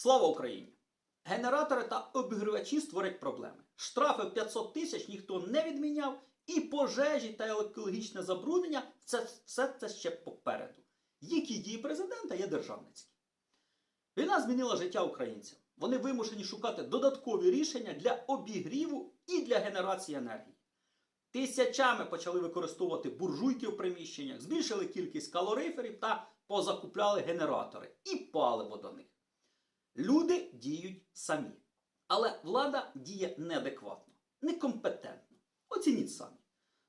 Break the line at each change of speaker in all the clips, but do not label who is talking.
Слава Україні! Генератори та обігрівачі створять проблеми. Штрафи в 500 тисяч ніхто не відміняв, і пожежі та екологічне забруднення це все це ще попереду. Які дії президента є державницькі. Війна змінила життя українців. Вони вимушені шукати додаткові рішення для обігріву і для генерації енергії. Тисячами почали використовувати буржуйки в приміщеннях, збільшили кількість калориферів та позакупляли генератори і паливо до них. Люди діють самі. Але влада діє неадекватно, некомпетентно. Оцініть самі.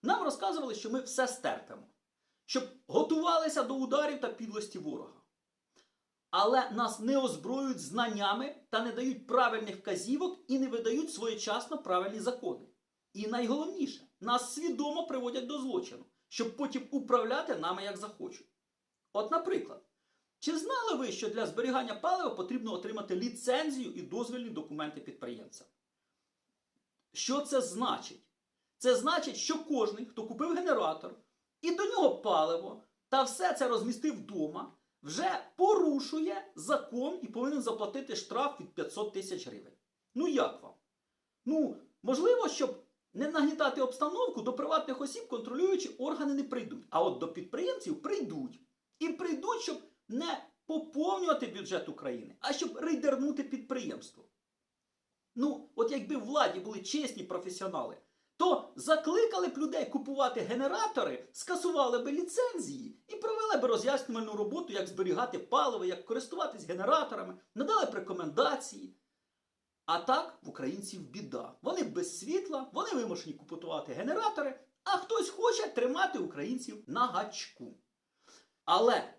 Нам розказували, що ми все стерпимо, щоб готувалися до ударів та підлості ворога. Але нас не озброюють знаннями та не дають правильних вказівок і не видають своєчасно правильні закони. І найголовніше, нас свідомо приводять до злочину, щоб потім управляти нами як захочуть. От, наприклад, чи знали ви, що для зберігання палива потрібно отримати ліцензію і дозвільні документи підприємця? Що це значить? Це значить, що кожен, хто купив генератор і до нього паливо та все це розмістив вдома, вже порушує закон і повинен заплатити штраф від 500 тисяч гривень. Ну як вам? Ну, можливо, щоб не нагнітати обстановку, до приватних осіб контролюючі органи не прийдуть. А от до підприємців прийдуть. І прийдуть, щоб не поповнювати бюджет України, а щоб рейдернути підприємство. Ну, от якби в владі були чесні професіонали, то закликали б людей купувати генератори, скасували б ліцензії і провели б роз'яснювальну роботу, як зберігати паливо, як користуватись генераторами, надали б рекомендації. А так в українців біда. Вони без світла, вони вимушені купувати генератори, а хтось хоче тримати українців на гачку. Але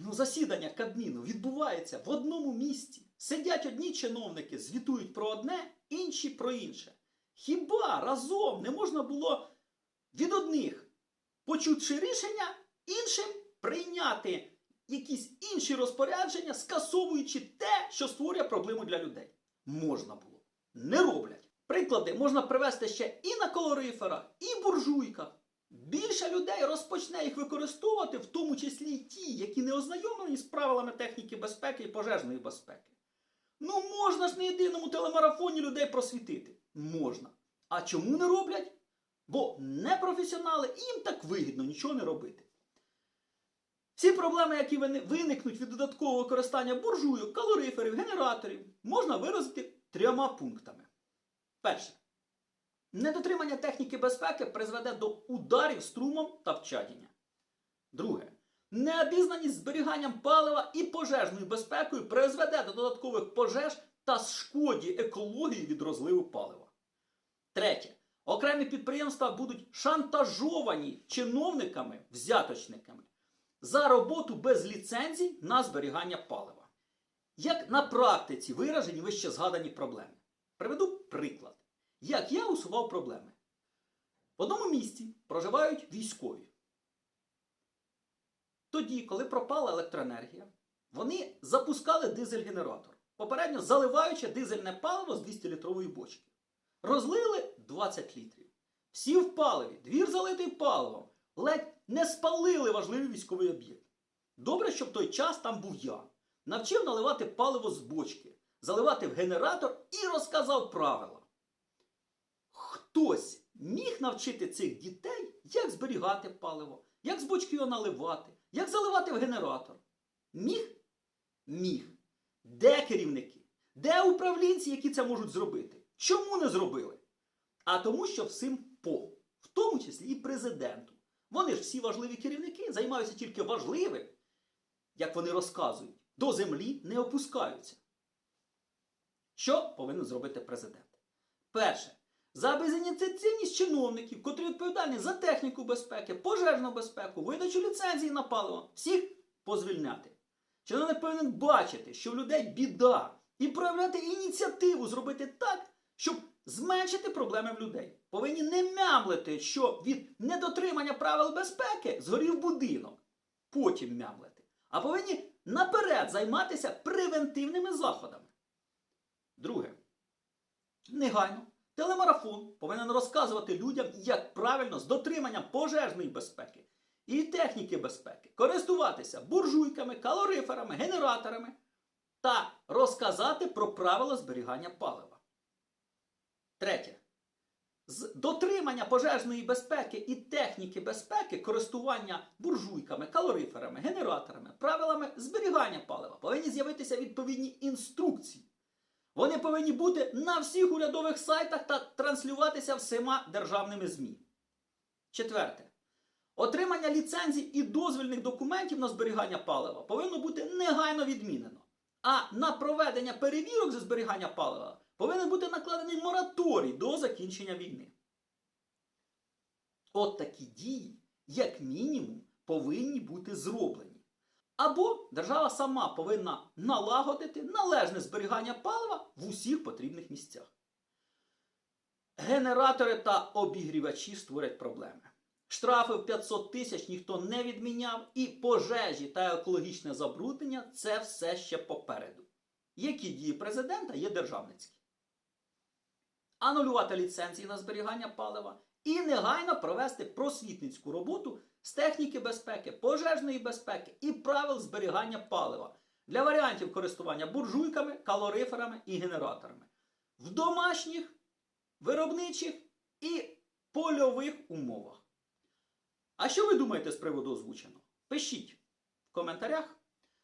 ну, засідання Кабміну відбувається в одному місці. Сидять одні чиновники, звітують про одне, інші про інше. Хіба разом не можна було від одних, почувши рішення, іншим прийняти якісь інші розпорядження, скасовуючи те, що створює проблему для людей? Можна було. Не роблять. Приклади можна привести ще і на колориферах, і буржуйках. Більше людей розпочне їх використовувати, в тому числі й ті, які не ознайомлені з правилами техніки безпеки і пожежної безпеки. Ну можна ж на єдиному телемарафоні людей просвітити. Можна. А чому не роблять? Бо непрофесіонали і їм так вигідно нічого не робити. Всі проблеми, які виникнуть від додаткового використання буржуйок, калориферів, генераторів, можна виразити трьома пунктами. Перше. Недотримання техніки безпеки призведе до ударів струмом та вчадіння. Друге. Необізнаність зберіганням палива і пожежною безпекою призведе до додаткових пожеж та шкоді екології від розливу палива. Третє. Окремі підприємства будуть шантажовані чиновниками, взяточниками за роботу без ліцензій на зберігання палива. Як на практиці виражені вище згадані проблеми? Приведу приклад. Як я усував проблеми. В одному місті проживають військові. Тоді, коли пропала електроенергія, вони запускали дизель-генератор, попередньо заливаючи дизельне паливо з 200-літрової бочки. Розлили 20 літрів. Всі в паливі, двір залитий паливом, ледь не спалили важливий військовий об'єкт. Добре, що в той час там був я. Навчив наливати паливо з бочки, заливати в генератор і розказав правила. Хтось міг навчити цих дітей, як зберігати паливо, як з бочки його наливати, як заливати в генератор. Міг? Міг. Де керівники? Де управлінці, які це можуть зробити? Чому не зробили? А тому, що всім по, в тому числі і президенту. Вони ж всі важливі керівники займаються тільки важливим, як вони розказують, до землі не опускаються. Що повинен зробити президент? Перше, за безініціативність чиновників, котрі відповідальні за техніку безпеки, пожежну безпеку, видачу ліцензії на паливо, всіх позвільняти. Чиновник повинен бачити, що в людей біда, і проявляти ініціативу зробити так, щоб зменшити проблеми в людей. Повинні не мямлити, що від недотримання правил безпеки згорів будинок. Потім мямлити. А повинні наперед займатися превентивними заходами. Друге. Негайно телемарафон повинен розказувати людям, як правильно з дотриманням пожежної безпеки і техніки безпеки користуватися буржуйками, калориферами, генераторами та розказати про правила зберігання палива. Третє. З дотримання пожежної безпеки і техніки безпеки користування буржуйками, калориферами, генераторами, правилами зберігання палива повинні з'явитися відповідні інструкції. Вони повинні бути на всіх урядових сайтах та транслюватися всіма державними ЗМІ. Четверте. Отримання ліцензій і дозвільних документів на зберігання палива повинно бути негайно відмінено. А на проведення перевірок зі зберігання палива повинен бути накладений мораторій до закінчення війни. От такі дії, як мінімум, повинні бути зроблені. Або держава сама повинна налагодити належне зберігання палива в усіх потрібних місцях. Генератори та обігрівачі створять проблеми. Штрафи в 500 тисяч ніхто не відміняв, і пожежі та екологічне забруднення це все ще попереду. Які дії президента є державницькі? Анулювати ліцензії на зберігання палива і негайно провести просвітницьку роботу з техніки безпеки, пожежної безпеки і правил зберігання палива для варіантів користування буржуйками, калориферами і генераторами в домашніх, виробничих і польових умовах. А що ви думаєте з приводу озвученого? Пишіть в коментарях.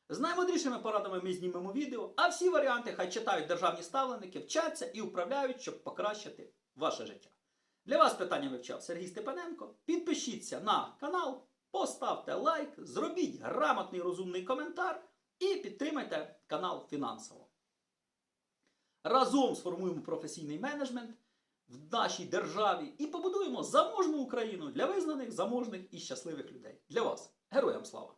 З наймудрішими порадами ми знімемо відео, а всі варіанти хай читають державні ставленики, вчаться і управляють, щоб покращити ваше життя. Для вас питання вивчав Сергій Степаненко. Підпишіться на канал, поставте лайк, зробіть грамотний розумний коментар і підтримайте канал фінансово. Разом сформуємо професійний менеджмент в нашій державі і побудуємо заможну Україну для визнаних, заможних і щасливих людей. Для вас. Героям слава!